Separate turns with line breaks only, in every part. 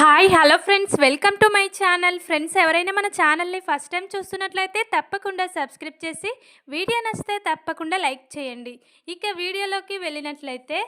Hi hello friends welcome to my channel friends ఎవరైనా మన ఛానల్ని ఫస్ట్ టైం చూస్తున్నట్లయితే తప్పకుండా సబ్స్క్రైబ్ చేసి వీడియో నచ్చితే తప్పకుండా లైక్ చేయండి. ఇక వీడియోలోకి వెళ్ళినట్లయితే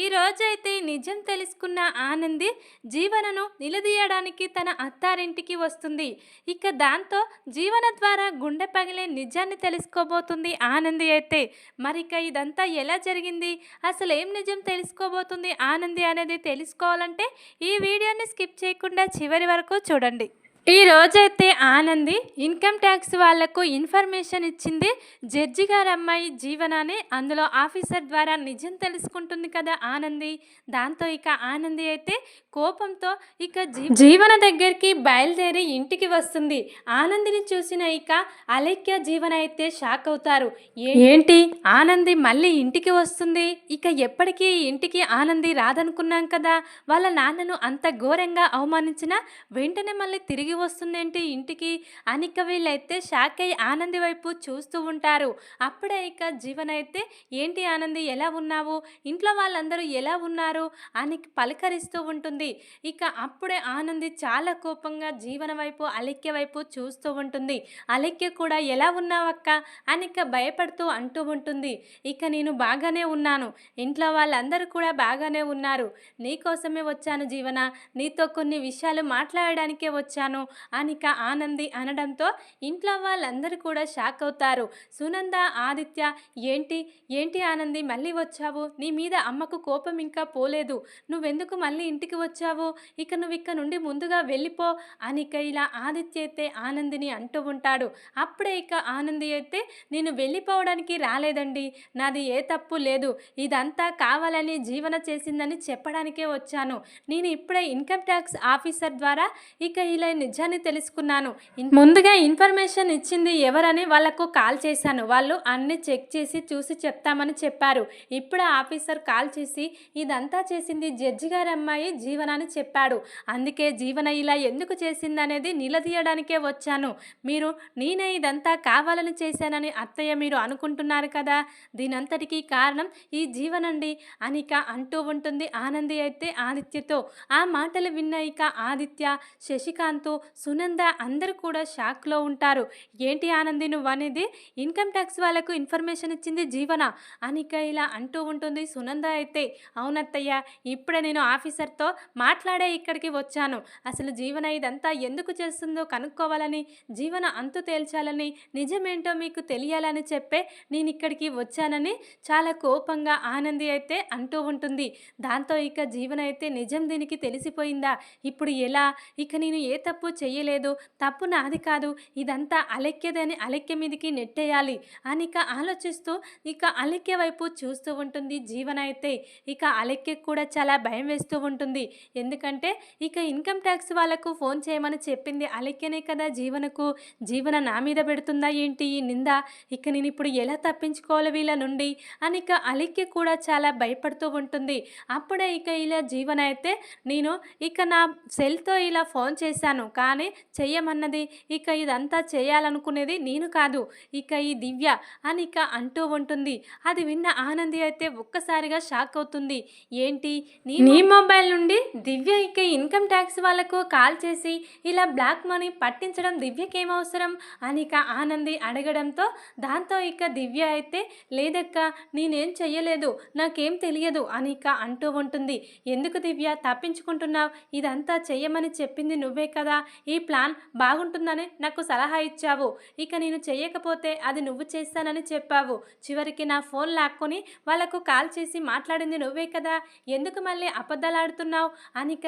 ఈ రోజైతే నిజం తెలుసుకున్న ఆనంది జీవనను నిలదీయడానికి తన అత్తారింటికి వస్తుంది. ఇక దాంతో జీవన ద్వారా గుండె పగిలే నిజాన్ని తెలుసుకోబోతుంది ఆనంది అయితే. మరి ఇక ఇదంతా ఎలా జరిగింది? అసలు ఏం నిజం తెలుసుకోబోతుంది ఆనంది అనేది తెలుసుకోవాలంటే ఈ వీడియోని స్కిప్ చేయకుండా చివరి వరకు చూడండి. ఈ రోజైతే ఆనంది ఇన్కమ్ ట్యాక్స్ వాళ్ళకు ఇన్ఫర్మేషన్ ఇచ్చింది. జడ్జి గారి అమ్మాయి జీవనాన్ని అందులో ఆఫీసర్ ద్వారా నిజం తెలుసుకుంటుంది కదా ఆనంది. దాంతో ఇక ఆనంది అయితే కోపంతో ఇక జీ- జీవన దగ్గరికి బయలుదేరి ఇంటికి వస్తుంది. ఆనందిని చూసిన ఇక అలేఖ్య జీవన అయితే షాక్ అవుతారు. ఏంటి? ఆనంది మళ్ళీ ఇంటికి వస్తుంది. ఇక ఎప్పటికీ ఇంటికి ఆనంది రాదనుకున్నాం కదా. వాళ్ళ నాన్నను అంత ఘోరంగా అవమానించిన వెంటనే మళ్ళీ తిరిగి వస్తుందేంటి ఇంటికి? అని ఇక వీళ్ళైతే షాక్ అయి ఆనంది వైపు చూస్తూ ఉంటారు. అప్పుడే ఇక జీవన అయితే ఏంటి ఆనంది ఎలా ఉన్నావు? ఇంట్లో వాళ్ళందరూ ఎలా ఉన్నారు? అని పలకరిస్తూ ఉంటుంది. ఇక అప్పుడే ఆనంది చాలా కోపంగా జీవన వైపు అలెక్య వైపు చూస్తూ ఉంటుంది. అలెక్య కూడా ఎలా ఉన్నావక్క అని ఇక భయపడుతూ అంటూ ఉంటుంది. ఇక నేను బాగానే ఉన్నాను. ఇంట్లో వాళ్ళందరూ కూడా బాగానే ఉన్నారు. నీకోసమే వచ్చాను జీవన. నీతో కొన్ని విషయాలు మాట్లాడడానికే వచ్చాను అనిక ఆనంది అనడంతో ఇంట్లో వాళ్ళందరూ కూడా షాక్ అవుతారు. సునంద ఆదిత్య ఏంటి? ఏంటి ఆనంది? మళ్ళీ వచ్చావు? నీ మీద అమ్మకు కోపం ఇంకా పోలేదు. నువ్వెందుకు మళ్ళీ ఇంటికి వచ్చావు? ఇక నువ్వు ఇక్కడ నుండి ముందుగా వెళ్ళిపో. అనిక ఇలా ఆదిత్య అయితే ఆనందిని అంటూ ఉంటాడు. అప్పుడే ఇక ఆనంది అయితే నేను వెళ్ళిపోవడానికి రాలేదండి. నాది ఏ తప్పు లేదు. ఇదంతా కావాలని జీవన చేసిందని చెప్పడానికే వచ్చాను. నేను ఇప్పుడే ఇన్కమ్ ట్యాక్స్ ఆఫీసర్ ద్వారా ఇక ఇలా నిజాన్ని తెలుసుకున్నాను. ముందుగా ఇన్ఫర్మేషన్ ఇచ్చింది ఎవరని వాళ్ళకు కాల్ చేశాను. వాళ్ళు అన్ని చెక్ చేసి చూసి చెప్తామని చెప్పారు. ఇప్పుడు ఆఫీసర్ కాల్ చేసి ఇదంతా చేసింది జడ్జి గారి అమ్మాయి జీవన అని చెప్పాడు. అందుకే జీవన ఇలా ఎందుకు చేసింది అనేది నిలదీయడానికే వచ్చాను. మీరు నేనే ఇదంతా కావాలని చేశానని అత్తయ్య మీరు అనుకుంటున్నారు కదా? దీనంతటికీ కారణం ఈ జీవనండి. అనిక అంటూ ఉంటుంది ఆనంది అయితే ఆదిత్యతో. ఆ మాటలు విన్న ఇక ఆదిత్య శశికాంత్ సునంద అందరూ కూడా షాక్లో ఉంటారు. ఏంటి ఆనంది నువ్వు అనేది ఇన్కమ్ ట్యాక్స్ వాళ్ళకు ఇన్ఫర్మేషన్ ఇచ్చింది జీవన. అనిక ఇలా అంటూ ఉంటుంది సునంద అయితే. అవునత్తయ్య ఇప్పుడే నేను ఆఫీసర్తో మాట్లాడే ఇక్కడికి వచ్చాను. అసలు జీవన ఇదంతా ఎందుకు చేస్తుందో కనుక్కోవాలని జీవన అంతు తేల్చాలని నిజమేంటో మీకు తెలియాలని చెప్పే నేను ఇక్కడికి వచ్చానని చాలా కోపంగా ఆనంది అయితే అంటూ ఉంటుంది. దాంతో ఇక జీవన అయితే నిజం దీనికి తెలిసిపోయిందా? ఇప్పుడు ఎలా? ఇక నేను ఏ తప్పు చేయలేదు. తప్పు నాది కాదు. ఇదంతా అలెక్యదని అలెక్య మీదకి నెట్టేయాలి అని ఇక ఆలోచిస్తూ ఇక అలెక్య వైపు చూస్తూ ఉంటుంది జీవన అయితే. ఇక అలెక్యకు కూడా చాలా భయం వేస్తూ ఉంటుంది. ఎందుకంటే ఇక ఇన్కమ్ ట్యాక్స్ వాళ్ళకు ఫోన్ చేయమని చెప్పింది అలెక్కనే కదా జీవనకు. జీవన నా మీద పెడుతుందా ఏంటి ఈ నింద? ఇక నేను ఇప్పుడు ఎలా తప్పించుకోవాలి వీళ్ళ నుండి? అని ఇక అలెక్య కూడా చాలా భయపడుతూ ఉంటుంది. అప్పుడే ఇక ఇలా జీవన అయితే నేను ఇక నా సెల్తో ఇలా ఫోన్ చేశాను. కానీ చెయ్యమన్నది ఇక ఇదంతా చేయాలనుకునేది నేను కాదు. ఇక ఈ దివ్య అని ఇక అంటూ ఉంటుంది. అది విన్న ఆనంది అయితే ఒక్కసారిగా షాక్ అవుతుంది. ఏంటి? నీ మొబైల్ నుండి దివ్య ఇక ఇన్కమ్ ట్యాక్స్ వాళ్ళకు కాల్ చేసి ఇలా బ్లాక్ మనీ పట్టించడం దివ్యకి ఏం అవసరం అని ఇక ఆనంది అడగడంతో దాంతో ఇక దివ్య అయితే లేదక్క నేనేం చెయ్యలేదు నాకేం తెలియదు అని ఇక అంటూ ఉంటుంది. ఎందుకు దివ్య తప్పించుకుంటున్నావు? ఇదంతా చెయ్యమని చెప్పింది నువ్వే కదా. ఈ ప్లాన్ బాగుంటుందని నాకు సలహా ఇచ్చావు. ఇక నేను చెయ్యకపోతే అది నువ్వు చేస్తానని చెప్పావు. చివరికి నా ఫోన్ లాక్కొని వాళ్ళకు కాల్ చేసి మాట్లాడింది నువ్వే కదా. ఎందుకు మళ్ళీ అబద్ధాలాడుతున్నావు? అని ఇక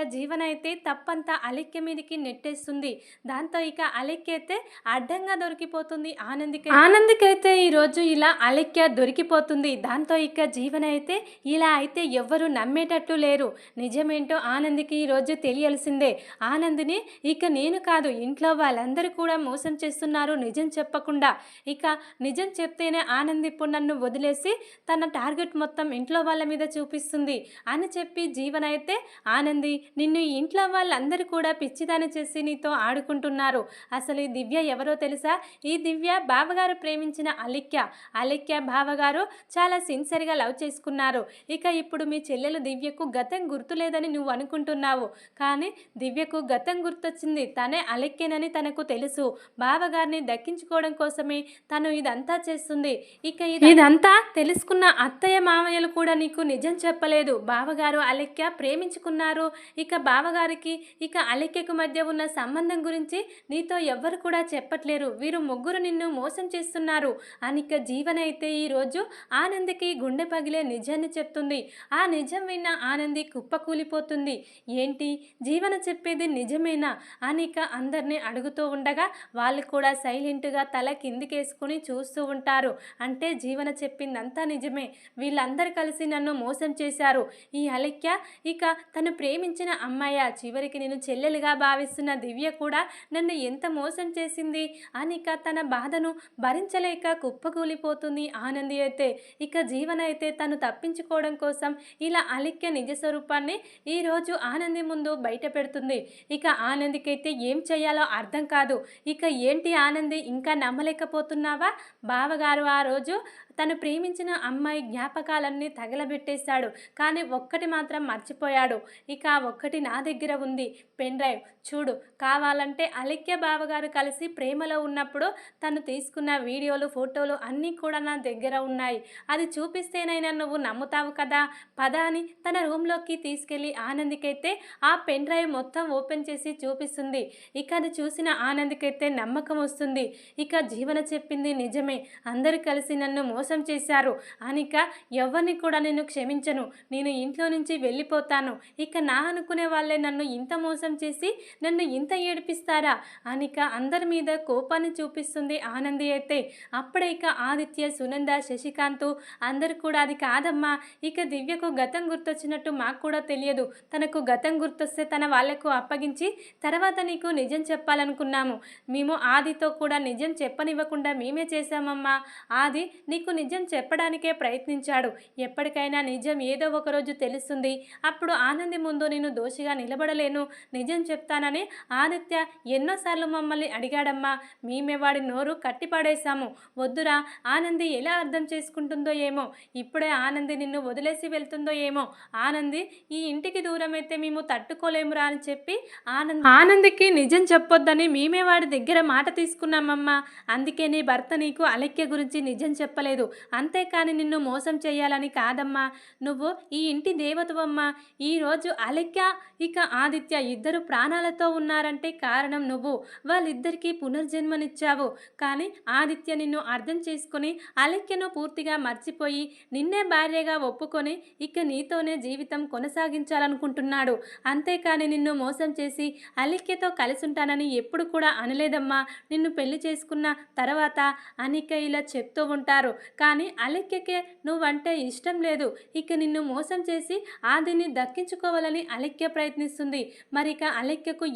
అయితే తప్పంతా అలెక్య మీదకి నెట్టేస్తుంది. దాంతో ఇక అలెక్య అయితే అడ్డంగా దొరికిపోతుంది. ఆనందికి ఆనందికైతే ఈరోజు ఇలా అలెక్య దొరికిపోతుంది. దాంతో ఇక జీవన అయితే ఇలా అయితే ఎవ్వరు నమ్మేటట్టు లేరు. నిజమేంటో ఆనందికి ఈరోజు తెలియాల్సిందే. ఆనందిని ఇక నేను కాదు ఇంట్లో వాళ్ళందరూ కూడా మోసం చేస్తున్నారు నిజం చెప్పకుండా. ఇక నిజం చెప్తేనే ఆనంది ఇప్పుడు నన్ను వదిలేసి తన టార్గెట్ మొత్తం ఇంట్లో వాళ్ళ మీద చూపిస్తుంది అని చెప్పి జీవనైతే అయితే ఆనంది నిన్ను ఈ ఇంట్లో వాళ్ళందరూ కూడా పిచ్చిదాని చేసి నీతో ఆడుకుంటున్నారు. అసలు ఈ దివ్య ఎవరో తెలుసా? ఈ దివ్య బావగారు ప్రేమించిన అలిక్య. అలిక్య బావగారు చాలా సిన్సియర్గా లవ్ చేసుకున్నారు. ఇక ఇప్పుడు మీ చెల్లెలు దివ్యకు గతం గుర్తులేదని నువ్వు అనుకుంటున్నావు. కానీ దివ్యకు గతం గుర్తొచ్చింది తనే అలిక్యనని తనకు తెలుసు. బావగారిని దక్కించుకోవడం కోసమే తను ఇదంతా చేస్తుంది. ఇక ఇది- ఇదంతా? తెలుసుకున్న అత్తయ్య మామయ్యలు కూడా నీకు నిజం చెప్పలేదు. బావగారు అలెక్య ప్రేమించుకున్నారు ఇక బావగారికి ఇక అలెక్యకు మధ్య ఉన్న సంబంధం గురించి నీతో ఎవ్వరు కూడా చెప్పట్లేరు. వీరు ముగ్గురు నిన్ను మోసం చేస్తున్నారు. అని ఇక జీవన అయితే ఈరోజు ఆనందికి గుండె పగిలే నిజాన్ని చెప్తుంది. ఆ నిజం విన్న ఆనంది కుప్పకూలిపోతుంది. ఏంటి? జీవన చెప్పేది నిజమేనా? అనిక అందరినీ అడుగుతూ ఉండగా వాళ్ళు కూడా సైలెంట్గా తల కిందికేసుకుని చూస్తూ ఉంటారు. అంటే జీవన చెప్పిందంతా నిజమే. వీళ్ళందరూ కలిసి నన్ను మోసం చేశారు. ఈ అలెక్య ఇక తను ప్రేమించిన అమ్మాయ? చివరికి నేను చెల్లెలుగా భావిస్తున్న దివ్య కూడా నన్ను ఎంత మోసం చేసింది? అని ఇక తన బాధను భరించలేక కుప్పకూలిపోతుంది ఆనంది అయితే. ఇక జీవన అయితే తను తప్పించుకోవడం కోసం ఇలా అలిక్య నిజ స్వరూపాన్ని ఈరోజు ఆనంది ముందు బయట పెడుతుంది. ఇక ఆనందికైతే ఏం చేయాలో అర్థం కాదు. ఇక ఏంటి ఆనంది ఇంకా నమ్మలేకపోతున్నావా? బావగారు ఆ రోజు తను ప్రేమించిన అమ్మాయి జ్ఞాపకాలన్నీ తగలబెట్టేశాడు. కానీ ఒక్కటి మాత్రం మర్చిపోయాడు. ఇక ఒక్కటి నా దగ్గర ఉంది. Pen drive. చూడు కావాలంటే అలిక్య బావగారు కలిసి ప్రేమలో ఉన్నప్పుడు తను తీసుకున్న వీడియోలు ఫోటోలు అన్నీ కూడా నా దగ్గర ఉన్నాయి. అది చూపిస్తేనైనా నువ్వు నమ్ముతావు కదా? పద అని తన రూమ్లోకి తీసుకెళ్ళి ఆనందికైతే ఆ పెన్ డ్రైవ్ మొత్తం ఓపెన్ చేసి చూపిస్తుంది. ఇక అది చూసిన ఆనందికైతే నమ్మకం వస్తుంది. ఇక జీవన చెప్పింది నిజమే. అందరూ కలిసి నన్ను మోస మోసం చేశారు. అనిక ఎవరిని కూడా నేను క్షమించను. నేను ఇంట్లో నుంచి వెళ్ళిపోతాను. ఇక నా అనుకునే వాళ్ళే నన్ను ఇంత మోసం చేసి నన్ను ఇంత ఏడిపిస్తారా? అనిక అందరి మీద కోపాన్ని చూపిస్తుంది ఆనంది అయితే. అప్పుడే ఇక ఆదిత్య సునంద శశికాంత్ అందరు కూడా అది కాదమ్మా. ఇక దివ్యకు గతం గుర్తొచ్చినట్టు మాకు కూడా తెలియదు. తనకు గతం గుర్తొస్తే తన వాళ్ళకు అప్పగించి తర్వాత నీకు నిజం చెప్పాలనుకున్నాము. మేము ఆదితో కూడా నిజం చెప్పనివ్వకుండా మేమే చేశామమ్మా. ఆది నీకు నిజం చెప్పడానికే ప్రయత్నించాడు. ఎప్పటికైనా నిజం ఏదో ఒకరోజు తెలుస్తుంది. అప్పుడు ఆనంది ముందు నేను దోషిగా నిలబడలేను. నిజం చెప్తానని ఆదిత్య ఎన్నోసార్లు మమ్మల్ని అడిగాడమ్మా. మేమే వాడి నోరు కట్టిపడేశాము. వద్దురా ఆనంది ఎలా అర్థం చేసుకుంటుందో ఏమో. ఇప్పుడే ఆనంది నిన్ను వదిలేసి వెళ్తుందో ఏమో. ఆనంది ఈ ఇంటికి దూరం అయితే మేము తట్టుకోలేమురా అని చెప్పి ఆనంద్ ఆనందికి నిజం చెప్పొద్దని మేమే వాడి దగ్గర మాట తీసుకున్నామమ్మా. అందుకే నీ భర్త నీకు అలెక్య గురించి నిజం చెప్పలేదు. అంతేకాని నిన్ను మోసం చేయాలని కాదమ్మా. నువ్వు ఈ ఇంటి దేవతవమ్మా. ఈరోజు అలెక్య ఇక ఆదిత్య ఇద్దరు ప్రాణాలతో ఉన్నారంటే కారణం నువ్వు. వాళ్ళిద్దరికీ పునర్జన్మనిచ్చావు. కానీ ఆదిత్య నిన్ను అర్థం చేసుకొని అలెక్యను పూర్తిగా మర్చిపోయి నిన్నే భార్యగా ఒప్పుకొని ఇక నీతోనే జీవితం కొనసాగించాలనుకుంటున్నాడు. అంతేకాని నిన్ను మోసం చేసి అలిక్యతో కలిసి ఉంటానని ఎప్పుడు కూడా అనలేదమ్మా. నిన్ను పెళ్ళి చేసుకున్న తర్వాత అనిక ఇలా చెప్తూ ఉంటారు. కానీ అలిక్యకే నువ్వంటే ఇష్టం లేదు. ఇక నిన్ను మోసం చేసి ఆదిని దక్కించుకోవాలని అలెక్య ప్రయత్నిస్తుంది. మరి ఇక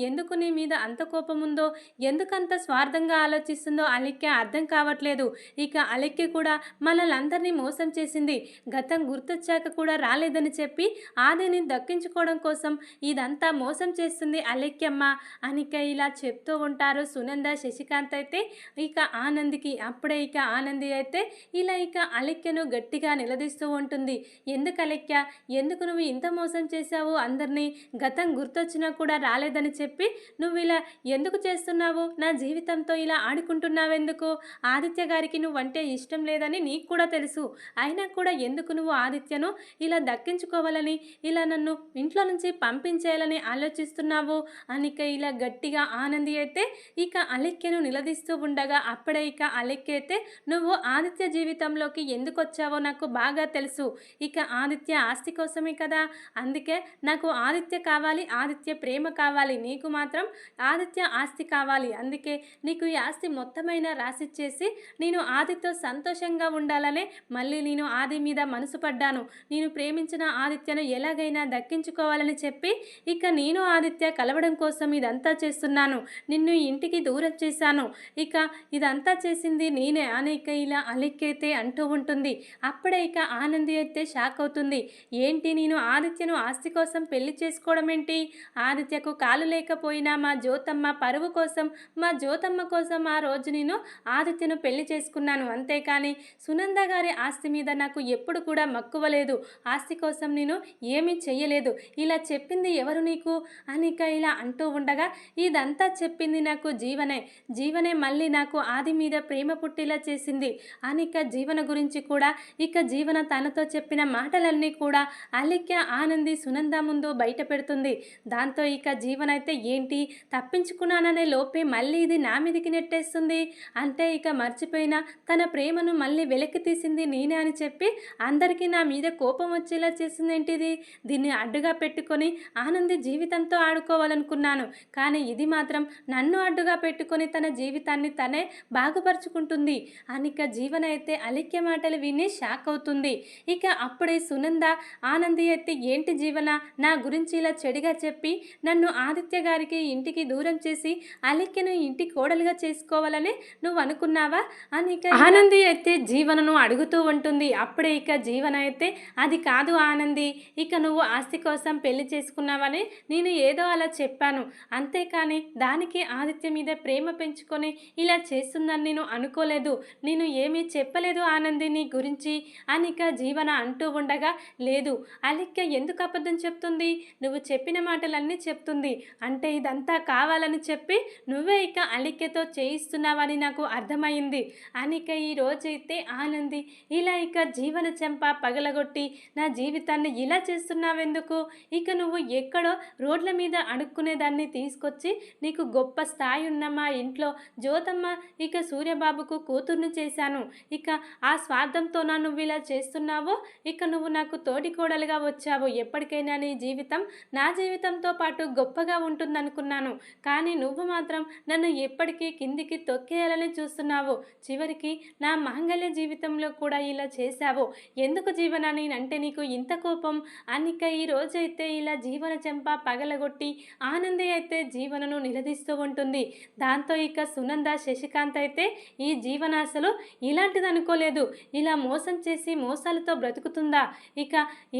ఎందుకు నీ మీద అంత కోపం ఉందో ఎందుకంత స్వార్థంగా ఆలోచిస్తుందో అలెక్య అర్థం కావట్లేదు. ఇక అలెక్య కూడా మనలందరినీ మోసం చేసింది. గతం గుర్తొచ్చాక కూడా రాలేదని చెప్పి ఆదిని దక్కించుకోవడం కోసం ఇదంతా మోసం చేస్తుంది అలెక్యమ్మ అనిక ఇలా చెప్తూ ఉంటారు సునంద శశికాంత్ అయితే. ఇక ఆనందికి అప్పుడే ఇక ఆనంది అయితే ఈ ఇక అలెక్యను గట్టిగా నిలదీస్తూ ఉంటుంది. ఎందుకు అలెక్య? ఎందుకు నువ్వు ఇంత మోసం చేశావు? అందరినీ గతం గుర్తొచ్చినా కూడా రాలేదని చెప్పి నువ్వు ఇలా ఎందుకు చేస్తున్నావు? నా జీవితంతో ఇలా ఆడుకుంటున్నావెందుకు? ఆదిత్య గారికి నువ్వంటే ఇష్టం లేదని నీకు కూడా తెలుసు. అయినా కూడా ఎందుకు నువ్వు ఆదిత్యను ఇలా దక్కించుకోవాలని ఇలా నన్ను ఇంట్లో నుంచి పంపించేయాలని ఆలోచిస్తున్నావు? అనిక ఇలా గట్టిగా ఆనంది అయితే ఇక అలెక్యను నిలదీస్తూ ఉండగా అప్పుడే ఇక అలెక్య అయితే నువ్వు ఆదిత్య జీవితంలోకి ఎందుకు వచ్చావో నాకు బాగా తెలుసు. ఇక ఆదిత్య ఆస్తి కోసమే కదా? అందుకే నాకు ఆదిత్య కావాలి ఆదిత్య ప్రేమ కావాలి నీకు మాత్రం ఆదిత్య ఆస్తి కావాలి. అందుకే నీకు ఈ ఆస్తి మొత్తమైన రాసిచ్చేసి నేను ఆదిత్య సంతోషంగా ఉండాలనే మళ్ళీ నేను ఆది మీద మనసు పడ్డాను. నేను ప్రేమించిన ఆదిత్యను ఎలాగైనా దక్కించుకోవాలని చెప్పి ఇక నేను ఆదిత్య కలవడం కోసం ఇదంతా చేస్తున్నాను. నిన్ను ఇంటికి దూరం చేశాను. ఇక ఇదంతా చేసింది నేనే. అనేక ఇలా అలిక్కైతే అయితే అంటూ ఉంటుంది. అప్పుడే ఇక ఆనంది అయితే షాక్ అవుతుంది. ఏంటి నేను ఆదిత్యను ఆస్తి కోసం పెళ్ళి చేసుకోవడం ఏంటి? ఆదిత్యకు కాలు లేకపోయినా మా జ్యోతమ్మ పరువు కోసం మా జ్యోతమ్మ కోసం ఆ రోజు నేను ఆదిత్యను పెళ్ళి చేసుకున్నాను. అంతేకాని సునంద గారి ఆస్తి మీద నాకు ఎప్పుడు కూడా మక్కువ లేదు. ఆస్తి కోసం నేను ఏమీ చెయ్యలేదు. ఇలా చెప్పింది ఎవరు నీకు? అనిక ఇలా అంటూ ఉండగా ఇదంతా చెప్పింది నాకు జీవనే. జీవనే మళ్ళీ నాకు ఆది మీద ప్రేమ పుట్టేలా చేసింది. అనిక జీవన గురించి కూడా ఇక జీవన తనతో చెప్పిన మాటలన్నీ కూడా అలిక్య ఆనంది సునంద ముందు బయట పెడుతుంది. దాంతో ఇక జీవన అయితే ఏంటి? తప్పించుకున్నాననే లోపే మళ్ళీ ఇది నా మీదికి నెట్టేస్తుంది. అంటే ఇక మర్చిపోయిన తన ప్రేమను మళ్ళీ వెలికి తీసింది నేనే అని చెప్పి అందరికీ నా మీద కోపం వచ్చేలా చేసింది ఏంటిది? దీన్ని అడ్డుగా పెట్టుకొని ఆనంది జీవితంతో ఆడుకోవాలనుకున్నాను. కానీ ఇది మాత్రం నన్ను అడ్డుగా పెట్టుకొని తన జీవితాన్ని తనే బాగుపరుచుకుంటుంది. అనిక జీవన అయితే అలిక్య మాటలు విని షాక్ అవుతుంది. ఇక అప్పుడే సునంద ఆనంది అయితే ఏంటి జీవన? నా గురించి ఇలా చెడిగా చెప్పి నన్ను ఆదిత్య గారికి ఇంటికి దూరం చేసి అలిక్యను ఇంటి కోడలుగా చేసుకోవాలని నువ్వు అనుకున్నావా? అని ఇక ఆనంది అయితే జీవనను అడుగుతూ ఉంటుంది. అప్పుడే ఇక జీవన అయితే అది కాదు ఆనంది. ఇక నువ్వు ఆస్తి కోసం పెళ్ళి చేసుకున్నావని నేను ఏదో అలా చెప్పాను. అంతేకాని దానికి ఆదిత్య మీద ప్రేమ పెంచుకొని ఇలా చేస్తుందని నేను అనుకోలేదు. నేను ఏమీ చెప్పలేదు ఆనంది ఆనందిని గురించి అనిక జీవన అంటూ ఉండగా లేదు అలిక్య ఎందుకు అబద్ధం చెప్తుంది? నువ్వు చెప్పిన మాటలన్నీ చెప్తుంది. అంటే ఇదంతా కావాలని చెప్పి నువ్వే ఇక అలిక్యతో చేయిస్తున్నావని నాకు అర్థమైంది. అనిక ఈ రోజైతే ఆనంది ఇలా ఇక జీవన చెంప పగలగొట్టి నా జీవితాన్ని ఇలా చేస్తున్నావెందుకు? ఇక నువ్వు ఎక్కడో రోడ్ల మీద అడుక్కునేదాన్ని తీసుకొచ్చి నీకు గొప్ప స్థాయి ఉన్న మా ఇంట్లో జ్యోతమ్మ ఇక సూర్యబాబుకు కూతుర్ని చేశాను. ఇక ఆ స్వార్థంతో నువ్వు ఇలా చేస్తున్నావో? ఇక నువ్వు నాకు తోడికోడలుగా వచ్చావు. ఎప్పటికైనా నీ జీవితం నా జీవితంతో పాటు గొప్పగా ఉంటుందనుకున్నాను. కానీ నువ్వు మాత్రం నన్ను ఎప్పటికీ కిందికి తొక్కేయాలని చూస్తున్నావు. చివరికి నా మాంగళ్య జీవితంలో కూడా ఇలా చేశావు. ఎందుకు జీవన నేనంటే నీకు ఇంత కోపం? అనిక ఈ రోజైతే ఇలా జీవన చెంప పగలగొట్టి ఆనంది అయితే జీవనను నిలదీస్తూ ఉంటుంది. దాంతో ఇక సునంద శశికాంత్ అయితే ఈ జీవన అసలు ఇలాంటిది అనుకోలేదు. ఇలా మోసం చేసి మోసాలతో బ్రతుకుతుందా? ఇక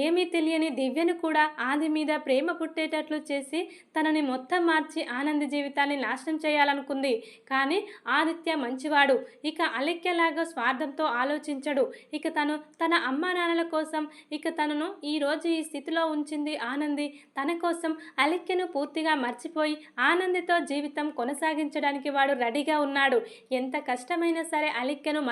ఏమీ తెలియని దివ్యను కూడా ఆది మీద ప్రేమ పుట్టేటట్లు చేసి తనని మొత్తం మార్చి ఆనంది జీవితాన్ని నాశనం చేయాలనుకుంది. కానీ ఆదిత్య మంచివాడు. ఇక అలెక్యలాగా స్వార్థంతో ఆలోచించడు. ఇక తను తన అమ్మా నాన్నల కోసం ఇక తనను ఈ రోజు ఈ స్థితిలో ఉంచింది ఆనంది. తన కోసం అలెక్యను పూర్తిగా మర్చిపోయి ఆనందితో జీవితం కొనసాగించడానికి వాడు రెడీగా ఉన్నాడు. ఎంత కష్టమైనా సరే అలెక్యను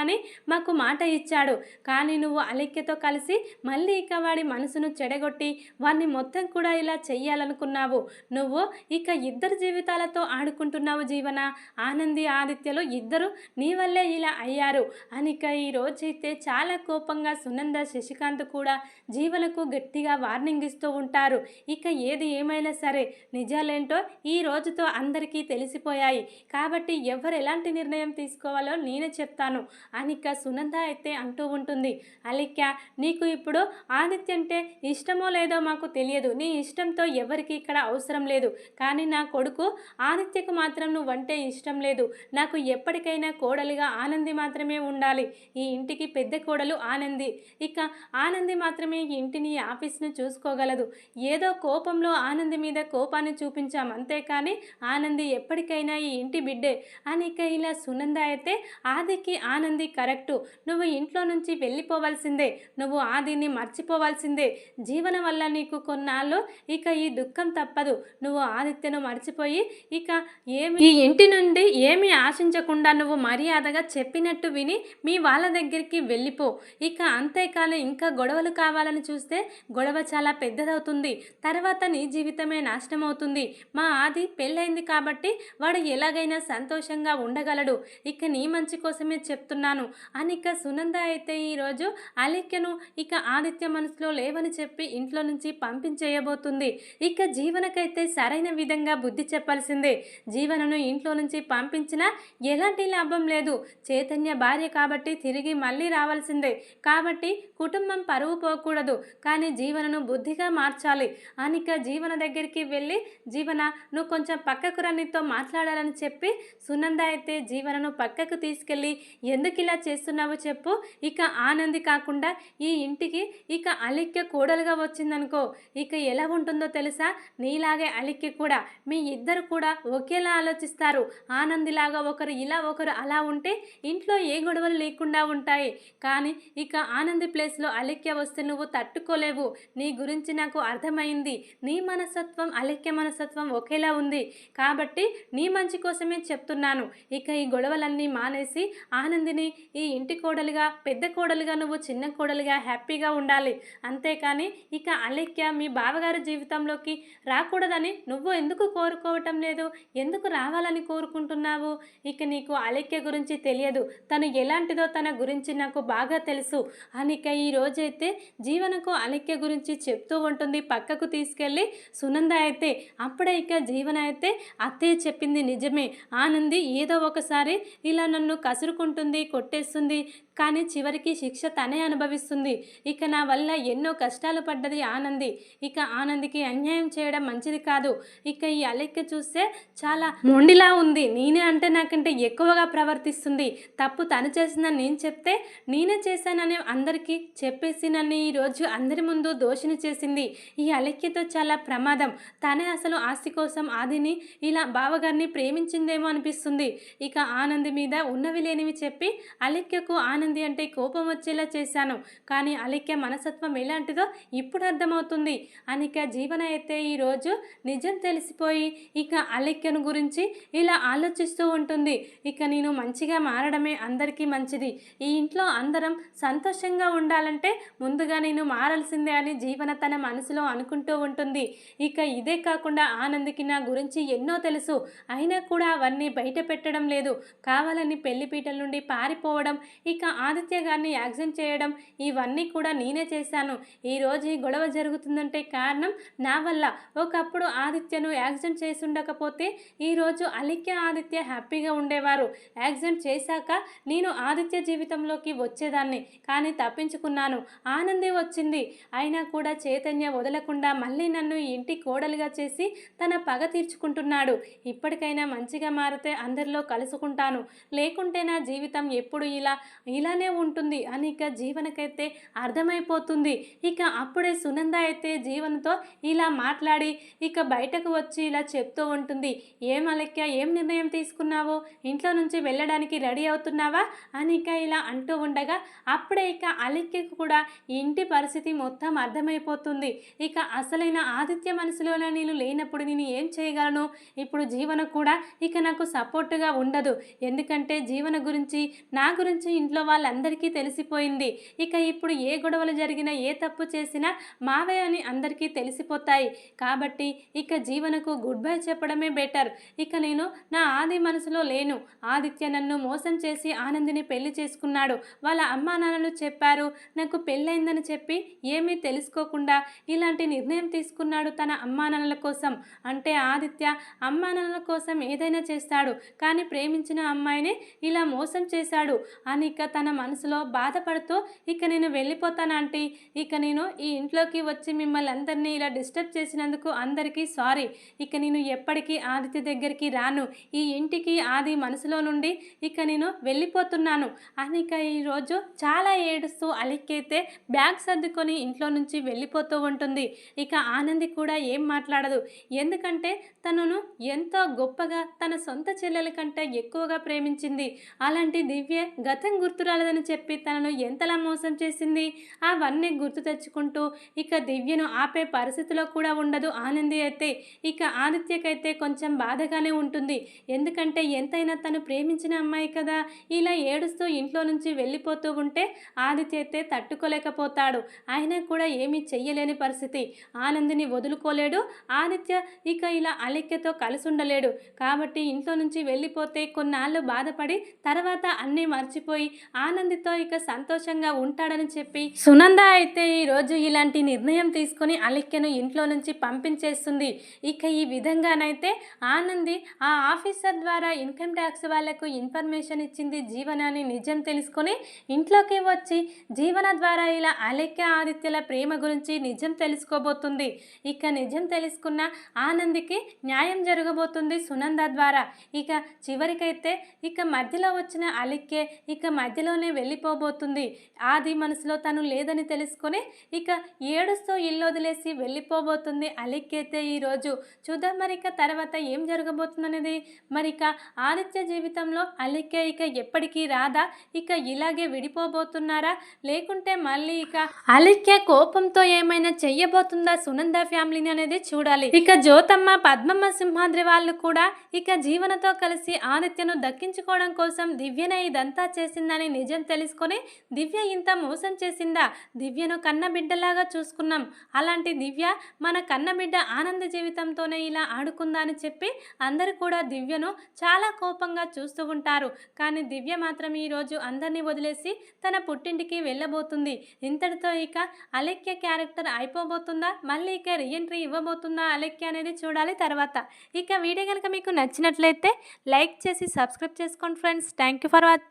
అని మాకు మాట ఇచ్చాడు. కానీ నువ్వు అలెక్యతో కలిసి మళ్ళీ ఇక వాడి మనసును చెడగొట్టి వాడిని మొత్తం కూడా ఇలా చెయ్యాలనుకున్నావు. నువ్వు ఇక ఇద్దరు జీవితాలతో ఆడుకుంటున్నావు జీవన? ఆనంది ఆదిత్యలు ఇద్దరు నీ వల్లే ఇలా అయ్యారు. అనిక ఈ రోజైతే చాలా కోపంగా సునంద శశికాంత్ కూడా జీవలకు గట్టిగా వార్నింగ్ ఇస్తూ ఉంటారు. ఇక ఏది ఏమైనా సరే నిజాలేంటో ఈ రోజుతో అందరికీ తెలిసిపోయాయి. కాబట్టి ఎవరు ఎలాంటి నిర్ణయం తీసుకోవాలో నేనే చెప్తాను. అనిక సునంద అయితే అంటూ ఉంటుంది. అలిక్య నీకు ఇప్పుడు ఆదిత్య అంటే ఇష్టమో లేదో మాకు తెలియదు. నీ ఇష్టంతో ఎవరికి ఇక్కడ అవసరం లేదు. కానీ నా కొడుకు ఆదిత్యకు మాత్రం నువ్వంటే ఇష్టం లేదు. నాకు ఎప్పటికైనా కోడలిగా ఆనంది మాత్రమే ఉండాలి. ఈ ఇంటికి పెద్ద కోడలు ఆనంది. ఇక ఆనంది మాత్రమే ఈ ఇంటిని ఆఫీస్ను చూసుకోగలదు. ఏదో కోపంలో ఆనంది మీద కోపాన్ని చూపించాం. అంతేకాని ఆనంది ఎప్పటికైనా ఈ ఇంటి బిడ్డే. అని ఇక ఇలా సునంద అయితే ఆదికి ఆనంది కరెక్టు. నువ్వు ఇంట్లో నుంచి వెళ్ళిపోవాల్సిందే. నువ్వు ఆదిని మర్చిపోవాల్సిందే. జీవన వల్ల నీకు కొన్నాళ్ళు ఇక ఈ దుఃఖం తప్పదు. నువ్వు ఆదిత్యను మర్చిపోయి ఇక ఏమి ఈ ఇంటి నుండి ఏమి ఆశించకుండా నువ్వు మర్యాదగా చెప్పినట్టు విని మీ వాళ్ళ దగ్గరికి వెళ్ళిపో. ఇక అంతేకాని ఇంకా గొడవలు కావాలని చూస్తే గొడవ చాలా పెద్దదవుతుంది. తర్వాత నీ జీవితమే నాశనం అవుతుంది మా ఆది పెళ్ళైంది కాబట్టి వాడు ఎలాగైనా సంతోషంగా ఉండగలడు. ఇక నీ మంచి కోసమే చెప్తున్నా చెప్తున్నాను అని ఇక సునంద అయితే ఈరోజు అలిక్యను ఇక ఆదిత్య మనసులో లేవని చెప్పి ఇంట్లో నుంచి పంపించేయబోతుంది. ఇక జీవనకైతే సరైన విధంగా బుద్ధి చెప్పాల్సిందే. జీవనను ఇంట్లో నుంచి పంపించినా ఎలాంటి లాభం లేదు. చైతన్య భార్య కాబట్టి తిరిగి మళ్ళీ రావాల్సిందే. కాబట్టి కుటుంబం పరువు పోకూడదు. కానీ జీవనను బుద్ధిగా మార్చాలి. అనిక జీవన దగ్గరికి వెళ్ళి జీవన నువ్వు కొంచెం పక్కకు రన్నితో మాట్లాడాలని చెప్పి సునంద అయితే జీవనను పక్కకు తీసుకెళ్ళి ఎందుకు ఇలా చేస్తున్నావో చెప్పు. ఇక ఆనంది కాకుండా ఈ ఇంటికి ఇక అలిక్య కోడలుగా వచ్చిందనుకో ఇక ఎలా ఉంటుందో తెలుసా? నీలాగే అలిక్య కూడా మీ ఇద్దరు కూడా ఒకేలా ఆలోచిస్తారు. ఆనందిలాగా ఒకరు ఇలా ఒకరు అలా ఉంటే ఇంట్లో ఏ గొడవలు లేకుండా ఉంటాయి. కానీ ఇక ఆనంది ప్లేస్లో అలిక్య వస్తే నువ్వు తట్టుకోలేవు. నీ గురించి నాకు అర్థమైంది. నీ మనస్తత్వం అలిక్య మనస్తత్వం ఒకేలా ఉంది. కాబట్టి నీ మంచి కోసమే చెప్తున్నాను. ఇక ఈ గొడవలన్నీ మానేసి ఆనందిని ఈ ఇంటి కోడలుగా పెద్ద కోడలుగా నువ్వు చిన్న కోడలుగా హ్యాపీగా ఉండాలి. అంతేకాని ఇక అలెక్య మీ బావగారి జీవితంలోకి రాకూడదని నువ్వు ఎందుకు కోరుకోవటం లేదు? ఎందుకు రావాలని కోరుకుంటున్నావు? ఇక నీకు అలెక్య గురించి తెలియదు. తను ఎలాంటిదో తన గురించి నాకు బాగా తెలుసు. అనిక ఈ రోజైతే జీవనకు అలెక్య గురించి చెప్తూ ఉంటుంది. పక్కకు తీసుకెళ్ళి సునంద అయితే అప్పుడే ఇక జీవన అయితే అత్తయ్య చెప్పింది నిజమే. ఆనంది ఏదో ఒకసారి ఇలా నన్ను కసురుకుంటుంది కొట్టేస్తుంది. కానీ చివరికి శిక్ష తనే అనుభవిస్తుంది. ఇక నా వల్ల ఎన్నో కష్టాలు పడ్డది ఆనంది. ఇక ఆనందికి అన్యాయం చేయడం మంచిది కాదు. ఇక ఈ అలెక్క చూస్తే చాలా మొండిలా ఉంది. నేనే అంటే నాకంటే ఎక్కువగా ప్రవర్తిస్తుంది. తప్పు తను చేసిందని నేను చెప్తే నేనే చేశానని అందరికీ చెప్పేసి నన్ను ఈరోజు అందరి ముందు దోషిని చేసింది. ఈ అలెక్యతో చాలా ప్రమాదం. తనే అసలు ఆస్తి కోసం ఆదిని ఇలా బావగారిని ప్రేమించిందేమో అనిపిస్తుంది. ఇక ఆనంది మీద ఉన్నవి లేనివి చెప్పి అలెక్యకు ఆనంది అంటే కోపం వచ్చేలా చేశాను. కానీ అలిక్య మనసత్వం ఎలాంటిదో ఇప్పుడు అర్థమవుతుంది. అనిక జీవన అయితే ఈరోజు నిజం తెలిసిపోయి ఇక అలిక్యను గురించి ఇలా ఆలోచిస్తూ ఉంటుంది. ఇక నేను మంచిగా మారడమే అందరికీ మంచిది. ఈ ఇంట్లో అందరం సంతోషంగా ఉండాలంటే ముందుగా నేను మారాల్సిందే అని జీవన తన మనసులో అనుకుంటూ ఉంటుంది. ఇక ఇదే కాకుండా ఆనందికి నా గురించి ఎన్నో తెలుసు. అయినా కూడా అవన్నీ బయట పెట్టడం లేదు. కావాలని పెళ్ళిపీటల నుండి పారిపోవడం ఇక ఆదిత్య గారిని యాక్సిడెంట్ చేయడం ఇవన్నీ కూడా నేనే చేశాను. ఈరోజు ఈ గొడవ జరుగుతుందంటే కారణం నా వల్ల. ఒకప్పుడు ఆదిత్యను యాక్సిడెంట్ చేసి ఉండకపోతే ఈరోజు అలిక్య ఆదిత్య హ్యాపీగా ఉండేవారు. యాక్సిడెంట్ చేశాక నేను ఆదిత్య జీవితంలోకి వచ్చేదాన్ని కానీ తప్పించుకున్నాను. ఆనంది వచ్చింది. అయినా కూడా చైతన్య వదలకుండా మళ్ళీ నన్ను ఇంటి కోడలుగా చేసి తన పగ తీర్చుకుంటున్నాడు. ఇప్పటికైనా మంచిగా మారితే అందరిలో కలుసుకుంటాను. లేకుంటే నా జీవితం ఎప్పుడు ఇలా ఇలానే ఉంటుంది అని ఇక జీవనకైతే అర్థమైపోతుంది. ఇక అప్పుడే సునంద అయితే జీవనతో ఇలా మాట్లాడి ఇక బయటకు వచ్చి ఇలా చెప్తూ ఉంటుంది. ఏం అలెక్క ఏం నిర్ణయం తీసుకున్నావో? ఇంట్లో నుంచి వెళ్ళడానికి రెడీ అవుతున్నావా? అని ఇక ఇలా అంటూ ఉండగా అప్పుడే ఇక అలెక్కకు కూడా ఇంటి పరిస్థితి మొత్తం అర్థమైపోతుంది. ఇక అసలైన ఆదిత్య మనసులోనే నేను లేనప్పుడు నేను ఏం చేయగలను? ఇప్పుడు జీవన కూడా ఇక నాకు సపోర్టుగా ఉండదు. ఎందుకంటే జీవన గురించి నా గురించి ఇంట్లో వాళ్ళందరికీ తెలిసిపోయింది. ఇక ఇప్పుడు ఏ గొడవలు జరిగినా ఏ తప్పు చేసినా మావే అని అందరికీ తెలిసిపోతాయి. కాబట్టి ఇక జీవనకు గుడ్ బై చెప్పడమే బెటర్. ఇక నేను నా ఆది మనసులో లేను. ఆదిత్య నన్ను మోసం చేసి ఆనందిని పెళ్ళి చేసుకున్నాడు. వాళ్ళ అమ్మా నాన్నలు చెప్పారు నాకు పెళ్ళైందని చెప్పి ఏమీ తెలుసుకోకుండా ఇలాంటి నిర్ణయం తీసుకున్నాడు తన అమ్మా నాన్నల కోసం. అంటే ఆదిత్య అమ్మా నాన్నల కోసం ఏదైనా చేస్తాడు. కానీ ప్రేమించిన అమ్మాయిని ఇలా మోసం చేశాడు. అని ఇక తన మనసులో బాధపడుతూ ఇక నేను వెళ్ళిపోతానంటే ఇక నేను ఈ ఇంట్లోకి వచ్చి మిమ్మల్ని అందరినీ ఇలా డిస్టర్బ్ చేసినందుకు అందరికీ సారీ. ఇక నేను ఎప్పటికీ ఆదిత్య దగ్గరికి రాను. ఈ ఇంటికి ఆది మనసులో నుండి ఇక నేను వెళ్ళిపోతున్నాను. అని ఇక ఈరోజు చాలా ఏడుస్తూ అలిక్కైతే బ్యాగ్ సర్దుకొని ఇంట్లో నుంచి వెళ్ళిపోతూ ఉంటుంది. ఇక ఆనంది కూడా ఏం మాట్లాడదు. ఎందుకంటే తనను ఎంతో గొప్పగా తన సొంత చెల్లెల కంటే ఎక్కువగా ప్రేమించింది. అలాంటి దివ్య గతం గుర్తురాలేదని చెప్పి తనను ఎంతలా మోసం చేసింది? అవన్నీ గుర్తు తెచ్చుకుంటూ ఇక దివ్యను ఆపే పరిస్థితిలో కూడా ఉండదు ఆనంది అయితే. ఇక ఆదిత్యకైతే కొంచెం బాధగానే ఉంటుంది. ఎందుకంటే ఎంతైనా తను ప్రేమించిన అమ్మాయి కదా. ఇలా ఏడుస్తూ ఇంట్లో నుంచి వెళ్ళిపోతూ ఉంటే ఆదిత్య అయితే తట్టుకోలేకపోతాడు. అయినా కూడా ఏమీ చెయ్యలేని పరిస్థితి. ఆనందిని వదులుకోలేడు. ఆదిత్య ఇక ఇలా అలిక్యతో కలిసి ఉండలేడు కాబట్టి ఇంట్లో నుంచి వెళ్ళిపోతే కొన్నాళ్ళు బాధపడి తర్వాత అన్ని మర్చిపోయి ఆనందితో ఇక సంతోషంగా ఉంటాడని చెప్పి సునంద అయితే ఈరోజు ఇలాంటి నిర్ణయం తీసుకొని అలిక్యను ఇంట్లో నుంచి పంపించేస్తుంది. ఇక ఈ విధంగానైతే ఆనంది ఆ ఆఫీసర్ ద్వారా ఇన్కమ్ ట్యాక్స్ వాళ్ళకు ఇన్ఫర్మేషన్ ఇచ్చింది జీవన అని నిజం తెలుసుకొని ఇంట్లోకి వచ్చి జీవన ద్వారా ఇలా అలెక్య ఆదిత్యల ప్రేమ గురించి నిజం తెలుసుకోబోతుంది. ఇక నిజం తెలుసుకున్న ఆనందికి న్యాయం జరగబోతుంది సునంద ద్వారా. ఇక చివరికైతే ఇక మధ్యలో వచ్చిన అలిక్య అందుకే ఇక మధ్యలోనే వెళ్ళిపోబోతుంది. ఆది మనసులో తను లేదని తెలుసుకొని ఇక ఏడుస్తూ ఇల్లు వదిలేసి వెళ్ళిపోబోతుంది అలిక్కైతే ఈరోజు చూద్దాం మరి ఇక తర్వాత ఏం జరగబోతుందనేది. మరి ఇక ఆదిత్య జీవితంలో అలిక్కే ఇక ఎప్పటికీ రాదా? ఇక ఇలాగే విడిపోబోతున్నారా? లేకుంటే మళ్ళీ ఇక అలిక్య కోపంతో ఏమైనా చెయ్యబోతుందా సునంద ఫ్యామిలీని అనేది చూడాలి. ఇక జ్యోతమ్మ పద్మమ్మ సింహాద్రి వాళ్ళు కూడా ఇక జీవనతో కలిసి ఆదిత్యను దక్కించుకోవడం కోసం దివ్యనే ఇదంతా చేసిందని నిజం తెలుసుకొని దివ్య ఇంత మోసం చేసిందా? దివ్యను కన్న బిడ్డలాగా చూసుకున్నాం. అలాంటి దివ్య మన కన్న బిడ్డ ఆనంద జీవితంతోనే ఇలా ఆడుకుందా అని చెప్పి అందరూ కూడా దివ్యను చాలా కోపంగా చూస్తూ ఉంటారు. కానీ దివ్య మాత్రం ఈరోజు అందరినీ వదిలేసి తన పుట్టింటికి వెళ్ళబోతుంది. ఇంతటితో ఇక అలెక్య క్యారెక్టర్ అయిపోబోతుందా? మళ్ళీ ఇక రీఎంట్రీ ఇవ్వబోతుందా అలెక్య అనేది చూడాలి తర్వాత. ఇక వీడియో కనుక మీకు నచ్చినట్లయితే లైక్ చేసి సబ్స్క్రైబ్ చేసుకోండి friends. Thank you for watching